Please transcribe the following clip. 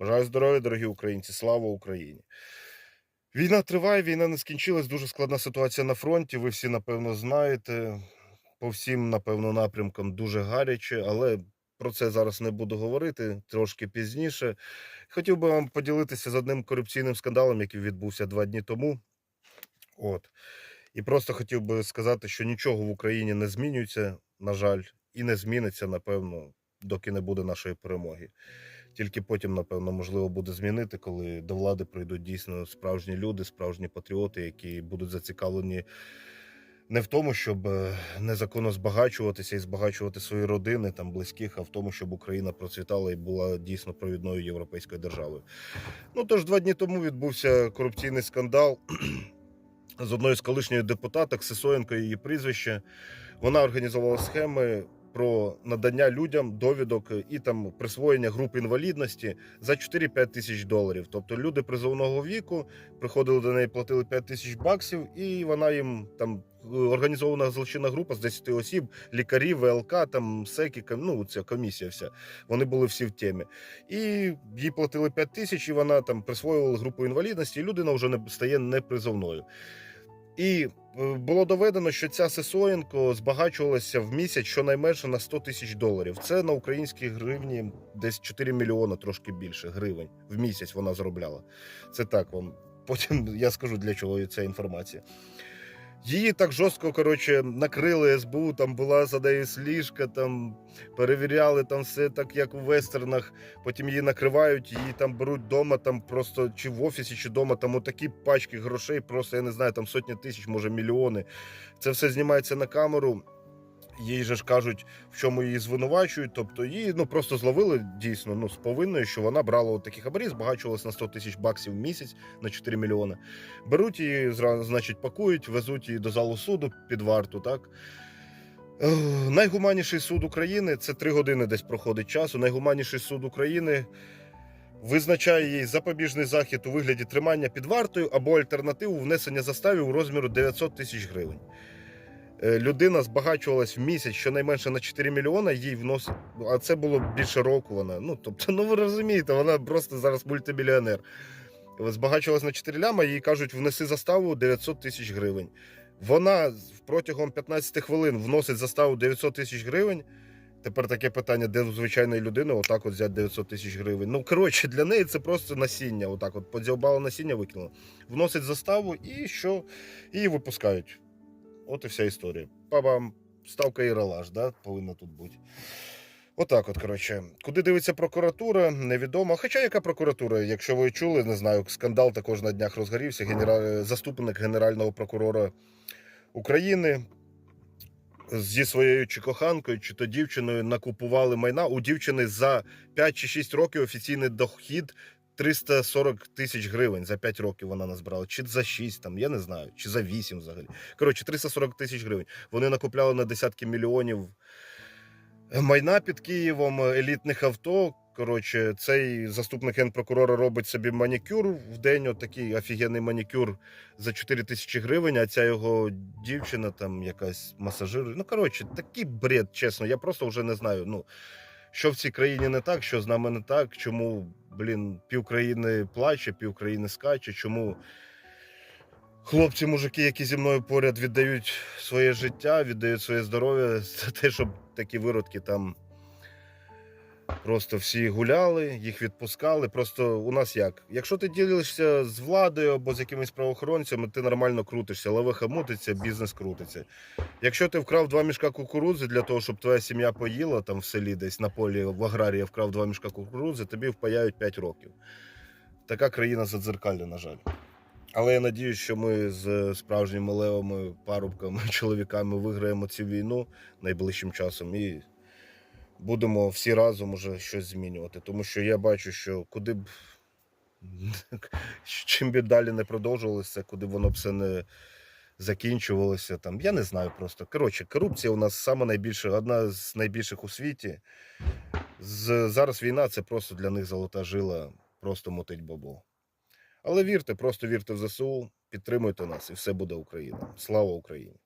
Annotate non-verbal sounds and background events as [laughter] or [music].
Бажаю здоров'я, дорогі українці. Слава Україні! Війна триває, війна не скінчилась. Дуже складна ситуація на фронті. Ви всі, напевно, знаєте. По всім, напевно, напрямкам дуже гаряче, але про це зараз не буду говорити трошки пізніше. Хотів би вам поділитися з одним корупційним скандалом, який відбувся два дні тому. От. І просто хотів би сказати, що нічого в Україні не змінюється, на жаль, і не зміниться, напевно, доки не буде нашої перемоги. Тільки потім, напевно, можливо буде змінити, коли до влади прийдуть дійсно справжні люди, справжні патріоти, які будуть зацікавлені не в тому, щоб е, незаконно збагачуватися і збагачувати свої родини, там близьких, а в тому, щоб Україна процвітала і була дійсно провідною європейською державою. Ну тож два дні тому відбувся корупційний скандал з одною з колишньої депутаток Сисоєнко, її прізвище. Вона організувала схеми про надання людям довідок і там присвоєння груп інвалідності за 4-5 тисяч доларів. Тобто люди призовного віку приходили до неї, платили 5 тисяч баксів, і вона їм там організована злочинна група з 10 осіб, лікарі, ВЛК, там СЕКІ, ну ця комісія вся. Вони були всі в темі. І їй платили 5 тисяч, і вона там присвоювала групу інвалідності, і людина вже не стає непризовною. І е, було доведено, що ця Сисоєнко збагачувалася в місяць щонайменше на 100 тисяч доларів. Це на українській гривні десь 4 мільйона, трошки більше гривень в місяць вона заробляла. Це так вам. Потім я скажу для чого ця інформація. Її так жорстко коротше, накрили СБУ, там була за нею сліжка, там перевіряли там все так, як у вестернах. Потім її накривають, її там беруть вдома, там просто чи в офісі, чи вдома, там отакі пачки грошей, просто я не знаю, там сотні тисяч, може мільйони. Це все знімається на камеру. Їй же ж кажуть, в чому її звинувачують. Тобто її ну просто зловили дійсно ну з повинною, що вона брала от такі хабарі, збагачувалась на 100 тисяч баксів в місяць на 4 мільйони. Беруть її, значить, пакують, везуть її до залу суду під варту. Так найгуманніший суд України це три години десь проходить часу. Найгуманніший суд України визначає їй запобіжний захід у вигляді тримання під вартою або альтернативу внесення застави у розміру 900 тисяч гривень. Е, Людина збагачувалась в місяць щонайменше на 4 мільйони, їй вносить. А це було більше року. Вона. Ну тобто, ну ви розумієте, вона просто зараз мультимільйонер. Збагачувалась на 4 ляма, їй кажуть, внеси заставу 900 тисяч гривень. Вона протягом 15 хвилин вносить заставу 900 тисяч гривень. Тепер таке питання, де звичайної людини отак от взяти 900 тисяч гривень. Ну, коротше, для неї це просто насіння. Отак от подзявбало насіння викинуло. Вносить заставу і що? Її випускають. От і вся історія. Пабам, ставка і релаж, да, повинна тут бути. Отак, от, коротше. Куди дивиться прокуратура, невідомо. Хоча яка прокуратура, якщо ви чули, не знаю, скандал також на днях розгорівся. Генера... Заступник генерального прокурора України зі своєю чи коханкою, чи то дівчиною накупували майна. У дівчини за 5 чи 6 років офіційний дохід 340 тисяч гривень. За 5 років вона назбирала. Чи за 6, там, я не знаю, чи за 8 взагалі. Коротше, 340 тисяч гривень. Вони накупляли на десятки мільйонів майна під Києвом, елітних авто. Коротше, цей заступник генпрокурора робить собі манікюр в день, отакий офігенний манікюр за 4 тисячі гривень, а ця його дівчина там якась масажир. Ну, коротше, такий бред, чесно. Я просто вже не знаю. Ну, що в цій країні не так, що з нами не так, чому, блін, пів країни плаче, пів країни скаче, чому хлопці, мужики, які зі мною поряд віддають своє життя, віддають своє здоров'я [laughs] за те, щоб такі виродки там. Просто всі гуляли, їх відпускали. Просто у нас як? Якщо ти ділишся з владою або з якимись правоохоронцями, ти нормально крутишся, лавиха мутиться, бізнес крутиться. Якщо ти вкрав два мішка кукурудзи для того, щоб твоя сім'я поїла там в селі, десь на полі в аграрії вкрав два мішка кукурудзи, тобі впаяють 5 років. Така країна задзеркальна, на жаль. Але я надіюсь, що ми з справжніми левими парубками, [laughs] чоловіками виграємо цю війну найближчим часом і будемо всі разом уже щось змінювати. Тому що я бачу, що куди б [laughs] чим би далі не продовжувалося, куди воно б все не закінчувалося. Там, я не знаю просто. Коротше, корупція у нас саме найбільша, одна з найбільших у світі. З, зараз війна це просто для них золота жила, просто мотить бабло. Але вірте, просто вірте в ЗСУ, підтримуйте нас, і все буде Україна. Слава Україні!